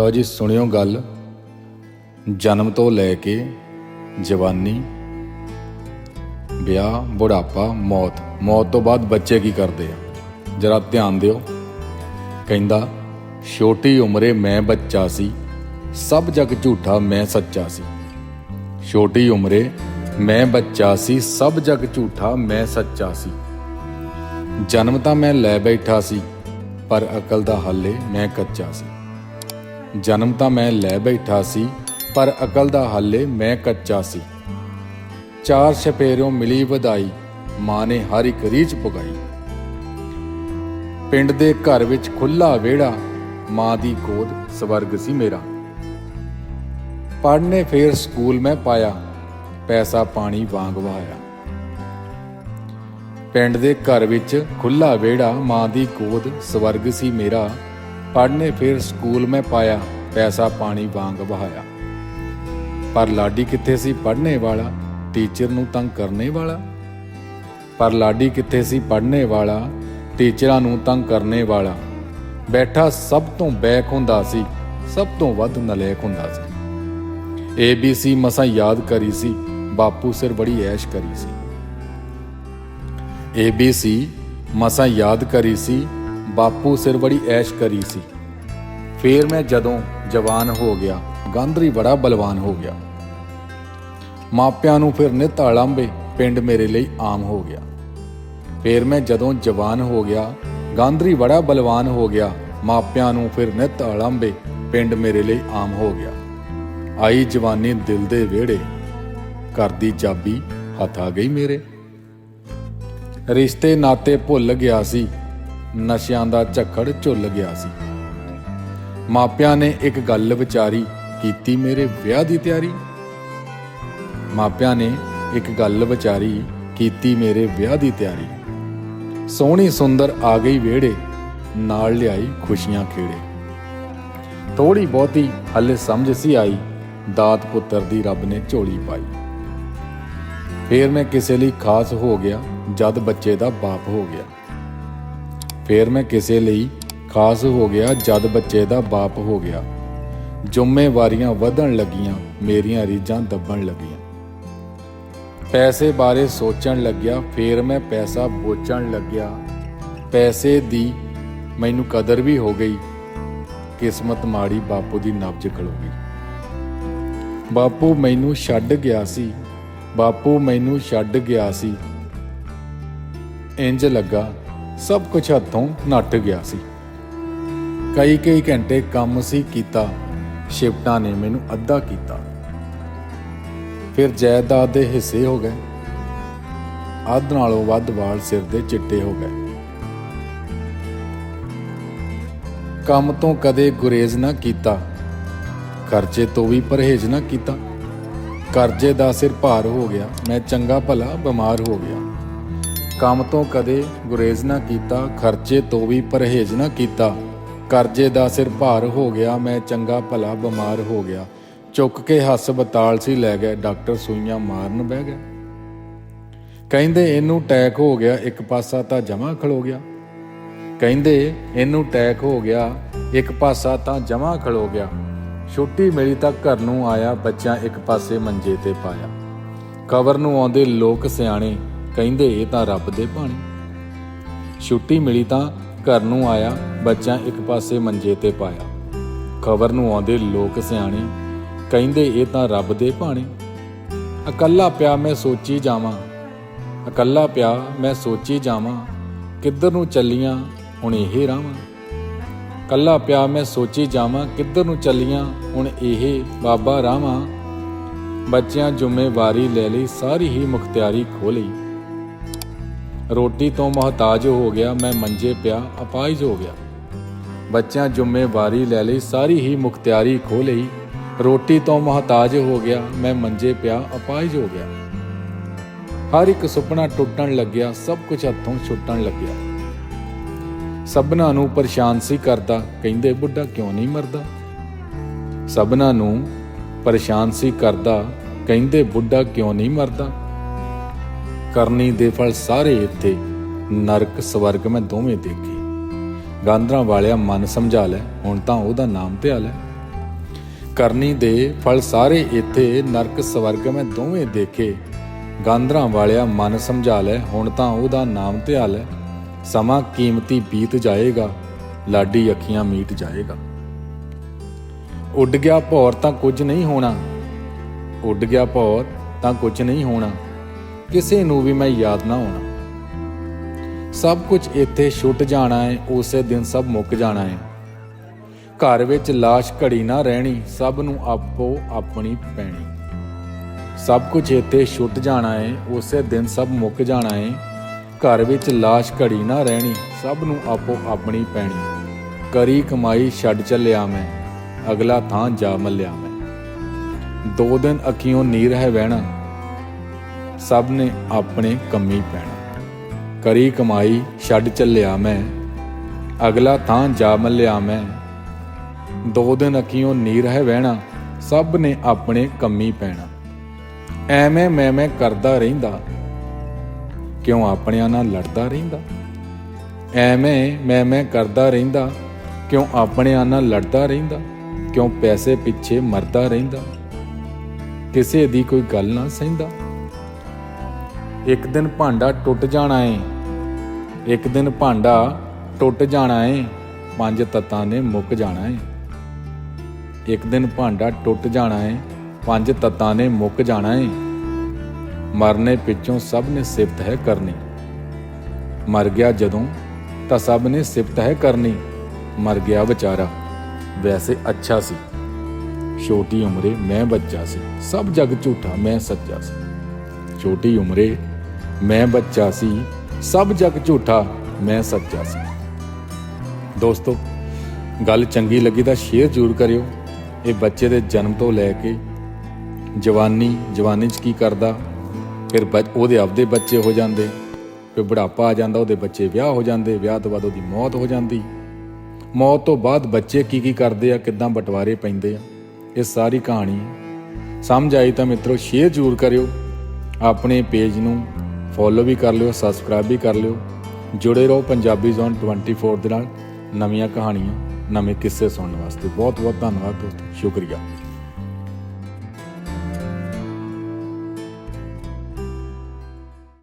ਲਓ ਜੀ, ਸੁਣਿਓ ਗੱਲ। ਜਨਮ ਤੋਂ ਲੈ ਕੇ ਜਵਾਨੀ, ਵਿਆਹ, ਬੁਢਾਪਾ, ਮੌਤ। ਮੌਤ ਤੋਂ ਬਾਅਦ ਬੱਚੇ ਕੀ ਕਰਦੇ ਆ? ਜਰਾ ਧਿਆਨ ਦਿਓ। ਕਹਿੰਦਾ, ਛੋਟੀ ਉਮਰੇ ਮੈਂ ਬੱਚਾ ਸੀ, ਸਭ ਜਗ ਝੂਠਾ ਮੈਂ ਸੱਚਾ ਸੀ। ਛੋਟੀ ਉਮਰੇ ਮੈਂ ਬੱਚਾ ਸੀ, ਸਭ ਜਗ ਝੂਠਾ ਮੈਂ ਸੱਚਾ ਸੀ। ਜਨਮ ਤਾਂ ਮੈਂ ਲੈ ਬੈਠਾ ਸੀ, ਪਰ ਅਕਲ ਦਾ ਹੱਲੇ ਮੈਂ ਕੱਚਾ ਸੀ। ਜਨਮ ਤਾਂ ਮੈਂ ਲੈ ਬੈਠਾ ਸੀ, ਪਰ ਅਕਲ ਦਾ ਹਾਲੇ ਮੈਂ ਕੱਚਾ ਸੀ। ਚਾਰ ਛਪੇਰਿਓਂ ਮਿਲੀ ਵਧਾਈ, ਮਾਂ ਨੇ ਹਰ ਇੱਕ ਰੀਝ ਪੁਗਾਈ। ਪਿੰਡ ਦੇ ਘਰ ਵਿੱਚ ਖੁੱਲਾ ਵਿਹੜਾ, ਮਾਂ ਦੀ ਗੋਦ ਸਵਰਗ ਸੀ ਮੇਰਾ। ਪੜ੍ਹਨੇ ਫੇਰ ਸਕੂਲ ਮੈਂ ਪਾਇਆ, ਪੈਸਾ ਪਾਣੀ ਵਾਂਗ ਵਹਾਇਆ ਪਿੰਡ ਦੇ ਘਰ ਵਿੱਚ ਖੁੱਲਾ ਵਿਹੜਾ, ਮਾਂ ਦੀ ਗੋਦ ਸਵਰਗ ਸੀ ਮੇਰਾ। ਪੜ੍ਹਨੇ ਫੇਰ ਸਕੂਲ ਮੈਂ ਪਾਇਆ, ਪੈਸਾ ਪਾਣੀ ਵਾਂਗ ਵਹਾਇਆ। ਪਰ ਲਾਡੀ ਕਿੱਥੇ ਸੀ ਪੜ੍ਹਨੇ ਵਾਲਾ? ਟੀਚਰ ਨੂੰ ਤੰਗ ਕਰਨੇ ਵਾਲਾ? ਪਰ ਲਾਡੀ ਕਿੱਥੇ ਸੀ ਪੜ੍ਹਨੇ ਵਾਲਾ? ਟੀਚਰਾਂ ਨੂੰ ਤੰਗ ਕਰਨੇ ਵਾਲਾ? ਬੈਠਾ ਸਭ ਤੋਂ ਬੈਕ ਹੁੰਦਾ ਸੀ, ਸਭ ਤੋਂ ਵੱਧ ਨਲੇਕ ਹੁੰਦਾ ਸੀ। ABC ਮਸਾਂ ਯਾਦ ਕਰੀ ਸੀ, ਬਾਪੂ ਸਿਰ ਬੜੀ ਐਸ਼ ਕਰੀ ਸੀ। ABC ਮਸਾਂ ਯਾਦ ਕਰੀ ਸੀ ਬਾਪੂ ਸਿਰ ਬੜੀ ਐਸ਼ ਕਰੀ ਸੀ। ਫੇਰ ਮੈਂ ਜਦੋਂ ਜਵਾਨ ਹੋ ਗਿਆ, ਗਾਂਧਰੀ ਬੜਾ ਬਲਵਾਨ ਹੋ ਗਿਆ। ਮਾਪਿਆਂ ਨੂੰ ਫਿਰ ਨਿਤ ਅਲੰਬੇ ਪਿੰਡ ਮੇਰੇ ਲਈ ਆਮ ਹੋ ਗਿਆ। ਫੇਰ ਮੈਂ ਜਦੋਂ ਜਵਾਨ ਹੋ ਗਿਆ, ਗਾਂਧਰੀ ਬੜਾ ਬਲਵਾਨ ਹੋ ਗਿਆ, ਮਾਪਿਆਂ ਨੂੰ ਫਿਰ ਨਿਤ ਅਲੰਬੇ ਪਿੰਡ ਮੇਰੇ ਲਈ ਆਮ ਹੋ ਗਿਆ। ਆਈ ਜਵਾਨੀ ਦਿਲ ਦੇ ਵਿਹੜੇ, ਘਰ ਦੀ ਚਾਬੀ ਹੱਥ ਆ ਗਈ ਮੇਰੇ। ਰਿਸ਼ਤੇ ਨਾਤੇ ਭੁੱਲ ਗਿਆ ਸੀ ਨਸ਼ਿਆਂ ਦਾ ਝੱਖੜ ਝੁੱਲ ਗਿਆ ਸੀ। ਮਾਪਿਆਂ ਨੇ ਇੱਕ ਗੱਲ ਵਿਚਾਰੀ ਕੀਤੀ ਮੇਰੇ ਵਿਆਹ ਦੀ ਤਿਆਰੀ। ਮਾਪਿਆਂ ਨੇ ਇੱਕ ਗੱਲ ਵਿਚਾਰੀ ਕੀਤੀ ਮੇਰੇ ਵਿਆਹ ਦੀ ਤਿਆਰੀ। ਸੋਹਣੀ ਸੁੰਦਰ ਆ ਗਈ ਵਿਹੜੇ, ਨਾਲ ਲਿਆਈ ਖੁਸ਼ੀਆਂ ਖੇੜੇ। ਥੋੜੀ ਬਹੁਤੀ ਹੱਲੇ ਸਮਝ ਸੀ ਆਈ, ਦਾਤ ਪੁੱਤਰ ਦੀ ਰੱਬ ਨੇ ਝੋਲੀ ਪਾਈ। ਫੇਰ ਮੈਂ ਕਿਸੇ ਲਈ ਖਾਸ ਹੋ ਗਿਆ, ਜਦ ਬੱਚੇ ਦਾ ਬਾਪ ਹੋ ਗਿਆ। ਫੇਰ ਮੈਂ ਕਿਸੇ ਲਈ ਖਾਸ ਹੋ ਗਿਆ ਜਦ ਬੱਚੇ ਦਾ ਬਾਪ ਹੋ ਗਿਆ। ਜ਼ਿੰਮੇਵਾਰੀਆਂ ਵਧਣ ਲੱਗੀਆਂ, ਮੇਰੀਆਂ ਰੀਝਾਂ ਦੱਬਣ ਲੱਗੀਆਂ। ਪੈਸੇ ਬਾਰੇ ਸੋਚਣ ਲੱਗਿਆ, ਫੇਰ ਮੈਂ ਪੈਸਾ ਬੋਚਣ ਲੱਗਿਆ। ਪੈਸੇ ਦੀ ਮੈਨੂੰ ਕਦਰ ਵੀ ਹੋ ਗਈ। ਕਿਸਮਤ ਮਾੜੀ ਬਾਪੂ ਦੀ ਨਬਜ ਖਲੋ ਗਈ। ਬਾਪੂ ਮੈਨੂੰ ਛੱਡ ਗਿਆ ਸੀ। ਬਾਪੂ ਮੈਨੂੰ ਛੱਡ ਗਿਆ ਸੀ। ਇੰਜ ਲੱਗਾ ਸਭ ਕੁਝ ਹੱਥੋਂ ਨੱਟ ਗਿਆ ਸੀ। ਕਈ ਕਈ ਘੰਟੇ ਕੰਮ ਸੀ ਕੀਤਾ, ਸ਼ਿਫਟਾਂ ਨੇ ਮੈਨੂੰ ਅੱਧਾ ਕੀਤਾ। ਫਿਰ ਜਾਇਦਾਦ ਦੇ ਹਿੱਸੇ ਹੋ ਗਏ। ਅੱਧ ਨਾਲੋਂ ਵੱਧ ਵਾਲ ਸਿਰ ਦੇ ਚਿੱਟੇ ਹੋ ਗਏ। ਕੰਮ ਤੋਂ ਕਦੇ ਗੁਰੇਜ਼ ਨਾ ਕੀਤਾ। ਕਰਜ਼ੇ ਤੋਂ ਵੀ ਪਰਹੇਜ਼ ਨਾ ਕੀਤਾ। ਕਰਜ਼ੇ ਦਾ ਸਿਰ ਭਾਰ ਹੋ ਗਿਆ, ਮੈਂ ਚੰਗਾ ਭਲਾ ਬਿਮਾਰ ਹੋ ਗਿਆ। ਕੰਮ ਤੋਂ ਕਦੇ ਗੁਰੇਜ਼ ਨਾ ਕੀਤਾ, ਖਰਚੇ ਤੋਂ ਵੀ ਪਰਹੇਜ਼ ਨਾ ਕੀਤਾ। ਕਰਜ਼ੇ ਦਾ ਸਿਰ ਭਾਰ ਹੋ ਗਿਆ, ਮੈਂ ਚੰਗਾ ਭਲਾ ਬਿਮਾਰ ਹੋ ਗਿਆ। ਚੁੱਕ ਕੇ ਹਸਪਤਾਲ ਸੀ, ਲੈ ਗਏ, ਡਾਕਟਰ ਸੂਈਆਂ ਮਾਰਨ ਬਹਿ ਗਏ। ਕਹਿੰਦੇ ਇਹਨੂੰ ਟੈਕ ਹੋ ਗਿਆ, ਇੱਕ ਪਾਸਾ ਤਾਂ ਜਮਾ ਖਲੋ ਗਿਆ। ਕਹਿੰਦੇ ਇਹਨੂੰ ਟੈਕ ਹੋ ਗਿਆ, ਇੱਕ ਪਾਸਾ ਤਾਂ ਜਮਾ ਖਲੋ ਗਿਆ। ਛੁੱਟੀ ਮਿਲੀ ਤਾਂ ਘਰ ਨੂੰ ਆਇਆ ਬੱਚਾ ਇੱਕ ਪਾਸੇ ਮੰਜੇ ਤੇ ਪਾਇਆ। ਕਵਰ ਨੂੰ ਆਉਂਦੇ ਲੋਕ ਸਿਆਣੇ ਕਹਿੰਦੇ, ਇਹ ਤਾਂ ਰੱਬ ਦੇ ਬਾਣੀ। ਛੁੱਟੀ ਮਿਲੀ ਤਾਂ ਘਰ ਨੂੰ ਆਇਆ, ਬੱਚਾ ਇੱਕ ਪਾਸੇ ਮੰਜੇ ਤੇ ਪਾਇਆ। ਖਬਰ ਨੂੰ ਆਉਂਦੇ ਲੋਕ ਸਿਆਣੇ ਕਹਿੰਦੇ, ਇਹ ਤਾਂ ਰੱਬ ਦੇ ਭਾਣੇ ਇਕੱਲਾ ਪਿਆ ਮੈਂ ਸੋਚੀ ਜਾਵਾਂ। ਇਕੱਲਾ ਪਿਆ ਮੈਂ ਸੋਚੀ ਜਾਵਾਂ। ਕਿੱਧਰ ਨੂੰ ਚੱਲੀਆਂ, ਹੁਣ ਇਹ ਰਾਵਾਂ। ਕੱਲਾ ਪਿਆ ਮੈਂ ਸੋਚੀ ਜਾਵਾਂ, ਕਿੱਧਰ ਨੂੰ ਚੱਲੀਆਂ, ਹੁਣ ਇਹ ਬਾਬਾ ਰਾਵਾਂ। ਬੱਚਿਆਂ ਜ਼ਿੰਮੇਵਾਰੀ ਲੈ ਲਈ, ਸਾਰੀ ਹੀ ਮੁਖਤਿਆਰੀ ਖੋ ਲਈ। ਰੋਟੀ ਤੋਂ ਮਹਤਾਜ ਹੋ ਗਿਆ, ਮੈਂ ਮੰਜੇ ਪਿਆ ਅਪਾਇਜ ਹੋ ਗਿਆ। ਬੱਚਿਆਂ ਜ਼ਿੰਮੇਵਾਰੀ ਲੈ ਲਈ, ਸਾਰੀ ਹੀ ਮੁਖਤਿਆਰੀ ਖੋ ਲਈ। ਰੋਟੀ ਤੋਂ ਮਹਤਾਜ ਹੋ ਗਿਆ, ਮੈਂ ਮੰਜੇ ਪਿਆ ਅਪਾਇਜ ਹੋ ਗਿਆ। ਹਰ ਇੱਕ ਸੁਪਨਾ ਟੁੱਟਣ ਲੱਗਿਆ, ਸਭ ਕੁਝ ਹੱਥੋਂ ਛੁੱਟਣ ਲੱਗਿਆ। ਸਭਨਾਂ ਨੂੰ ਪਰੇਸ਼ਾਨ ਸੀ ਕਰਦਾ, ਕਹਿੰਦੇ, ਬੁੱਢਾ ਕਿਉਂ ਨਹੀਂ ਮਰਦਾ? ਸਭਨਾਂ ਨੂੰ ਪਰੇਸ਼ਾਨ ਸੀ ਕਰਦਾ, ਕਹਿੰਦੇ, ਬੁੱਢਾ ਕਿਉਂ ਨਹੀਂ ਮਰਦਾ? ਕਰਨੀ ਦੇ ਫਲ ਸਾਰੇ ਇੱਥੇ। ਨਰਕ, ਸਵਰਗ ਮੈਂ ਦੋਵੇਂ ਦੇਖੇ। ਗਾਂਧਰਾਂ ਵਾਲਿਆ ਮਨ ਸਮਝਾ ਲੈ, ਹੁਣ ਤਾਂ ਉਹਦਾ ਨਾਮ ਤੇ ਆ ਲੈ। ਕਰਨੀ ਦੇ ਫਲ ਸਾਰੇ ਇੱਥੇ, ਨਰਕ, ਸਵਰਗ ਮੈਂ ਦੋਵੇਂ ਦੇਖੇ। ਗਾਂਧਰਾਂ ਵਾਲਿਆ ਮਨ ਸਮਝਾ ਲੈ, ਹੁਣ ਤਾਂ ਉਹਦਾ ਨਾਮ ਧਿਆ ਲੈ। ਸਮਾਂ ਕੀਮਤੀ ਬੀਤ ਜਾਏਗਾ, ਲਾਡੀ ਅੱਖੀਆਂ ਮੀਟ ਜਾਏਗਾ। ਉੱਡ ਗਿਆ ਭੌਰ ਤਾਂ ਕੁਝ ਨਹੀਂ ਹੋਣਾ। ਉੱਡ ਗਿਆ ਭੌਰ ਤਾਂ ਕੁਝ ਨਹੀਂ ਹੋਣਾ। ਕਿਸੇ ਨੂੰ ਵੀ ਮੈਂ ਯਾਦ ਨਾ ਹੋਣਾ। ਸਭ ਕੁਝ ਇੱਥੇ ਛੁੱਟ ਜਾਣਾ ਹੈ ਉਸੇ ਦਿਨ ਸਭ ਮੁੱਕ ਜਾਣਾ ਹੈ ਘਰ ਵਿੱਚ ਲਾਸ਼ ਘੜੀ ਨਾ ਰਹਿਣੀ, ਸਭ ਨੂੰ ਆਪੋ ਆਪਣੀ ਪੈਣੀ। ਸਭ ਕੁਝ ਇੱਥੇ ਛੁੱਟ ਜਾਣਾ ਹੈ ਉਸੇ ਦਿਨ ਸਭ ਮੁੱਕ ਜਾਣਾ ਹੈ ਘਰ ਵਿੱਚ ਲਾਸ਼ ਘੜੀ ਨਾ ਰਹਿਣੀ, ਸਭ ਨੂੰ ਆਪੋ ਆਪਣੀ ਪੈਣੀ। ਕਰੀ ਕਮਾਈ ਛੱਡ ਚੱਲਿਆ ਮੈਂ, ਅਗਲਾ ਥਾਂ ਜਾ ਮੱਲਿਆ ਮੈਂ। ਦੋ ਦਿਨ ਅੱਖੀਓਂ ਨੀਰ ਹੈ ਵਹਿਣਾ ਸਭ ਨੇ ਆਪਣੇ ਕੰਮੀ ਪੈਣਾ। ਕਰੀ ਕਮਾਈ ਛੱਡ ਚੱਲਿਆ ਮੈਂ, ਅਗਲਾ ਥਾਂ ਜਾ ਮੱਲਿਆ ਮੈਂ। ਦੋ ਦਿਨ ਅਕੀਓ ਨੀਰ ਹੈ ਵਹਿਣਾ, ਸਭ ਨੇ ਆਪਣੇ ਕੰਮੀ ਪੈਣਾ। ਐਵੇਂ ਮੈਂ ਮੈਂ ਕਰਦਾ ਰਹਿੰਦਾ, ਕਿਉਂ ਆਪਣਿਆਂ ਨਾਲ ਲੜਦਾ ਰਹਿੰਦਾ? ਐਵੇਂ ਮੈਂ ਮੈਂ ਕਰਦਾ ਰਹਿੰਦਾ, ਕਿਉਂ ਆਪਣਿਆਂ ਨਾਲ ਲੜਦਾ ਰਹਿੰਦਾ? ਕਿਉਂ ਪੈਸੇ ਪਿੱਛੇ ਮਰਦਾ ਰਹਿੰਦਾ? ਕਿਸੇ ਦੀ ਕੋਈ ਗੱਲ ਨਾ ਸਹਿੰਦਾ। ਇੱਕ ਦਿਨ ਭਾਂਡਾ ਟੁੱਟ ਜਾਣਾ ਏ। ਇੱਕ ਦਿਨ ਭਾਂਡਾ ਟੁੱਟ ਜਾਣਾ ਏ। ਪੰਜ ਤੱਤਾਂ ਨੇ ਮੁੱਕ ਜਾਣਾ ਏ। ਇੱਕ ਦਿਨ ਭਾਂਡਾ ਟੁੱਟ ਜਾਣਾ ਏ। ਪੰਜ ਤੱਤਾਂ ਨੇ ਮੁੱਕ ਜਾਣਾ ਏ। ਮਰਨੇ ਪਿੱਛੋਂ ਸਭ ਨੇ ਸਿਫਤ ਹੈ ਕਰਨੀ। ਮਰ ਗਿਆ ਜਦੋਂ, ਤਾਂ ਸਭ ਨੇ ਸਿਫਤ ਹੈ ਕਰਨੀ। ਮਰ ਗਿਆ ਵਿਚਾਰਾ, ਵੈਸੇ ਅੱਛਾ ਸੀ। ਛੋਟੀ ਉਮਰੇ ਮੈਂ ਬੱਚਾ ਸੀ। ਸਭ ਜਗ ਝੂਠਾ, ਮੈਂ ਸੱਚਾ ਸੀ। ਛੋਟੀ ਉਮਰੇ ਮੈਂ ਬੱਚਾ ਸੀ, ਸਭ ਜਗ ਝੂਠਾ, ਮੈਂ ਸੱਚਾ ਸੀ। ਦੋਸਤੋ, ਗੱਲ ਚੰਗੀ ਲੱਗੀ ਤਾਂ ਸ਼ੇਅਰ ਜ਼ਰੂਰ ਕਰਿਓ। ਇਹ ਬੱਚੇ ਦੇ ਜਨਮ ਤੋਂ ਲੈ ਕੇ ਜਵਾਨੀ ਜਵਾਨੀ 'ਚ ਕੀ ਕਰਦਾ, ਫਿਰ ਬੱਚ- ਉਹਦੇ ਆਪਦੇ ਬੱਚੇ ਹੋ ਜਾਂਦੇ, ਫਿਰ ਬੁਢਾਪਾ ਆ ਜਾਂਦਾ, ਉਹਦੇ ਬੱਚੇ ਵਿਆਹ ਹੋ ਜਾਂਦੇ, ਵਿਆਹ ਤੋਂ ਬਾਅਦ ਉਹਦੀ ਮੌਤ ਹੋ ਜਾਂਦੀ। ਮੌਤ ਤੋਂ ਬਾਅਦ ਬੱਚੇ ਕੀ ਕੀ ਕਰਦੇ ਆ, ਕਿੱਦਾਂ ਬਟਵਾਰੇ ਪੈਂਦੇ ਆ, ਇਹ ਸਾਰੀ ਕਹਾਣੀ। ਸਮਝ ਆਈ ਤਾਂ ਮਿੱਤਰੋ, ਸ਼ੇਅਰ ਜ਼ਰੂਰ ਕਰਿਓ। ਆਪਣੇ ਪੇਜ ਨੂੰ ਫੋਲੋ ਵੀ ਕਰ ਲਿਓ ਸਬਸਕ੍ਰਾਈਬ ਵੀ ਕਰ ਲਿਓ। ਜੁੜੇ ਰਹੋ ਪੰਜਾਬੀ ਜ਼ੋਨ 24 ਦੇ ਨਾਲ। ਨਵੀਆਂ ਕਹਾਣੀਆਂ, ਨਵੇਂ ਕਿੱਸੇ ਸੁਣਨ ਵਾਸਤੇ ਬਹੁਤ ਬਹੁਤ ਧੰਨਵਾਦ ਦੋਸਤੋ। ਸ਼ੁਕਰੀਆ।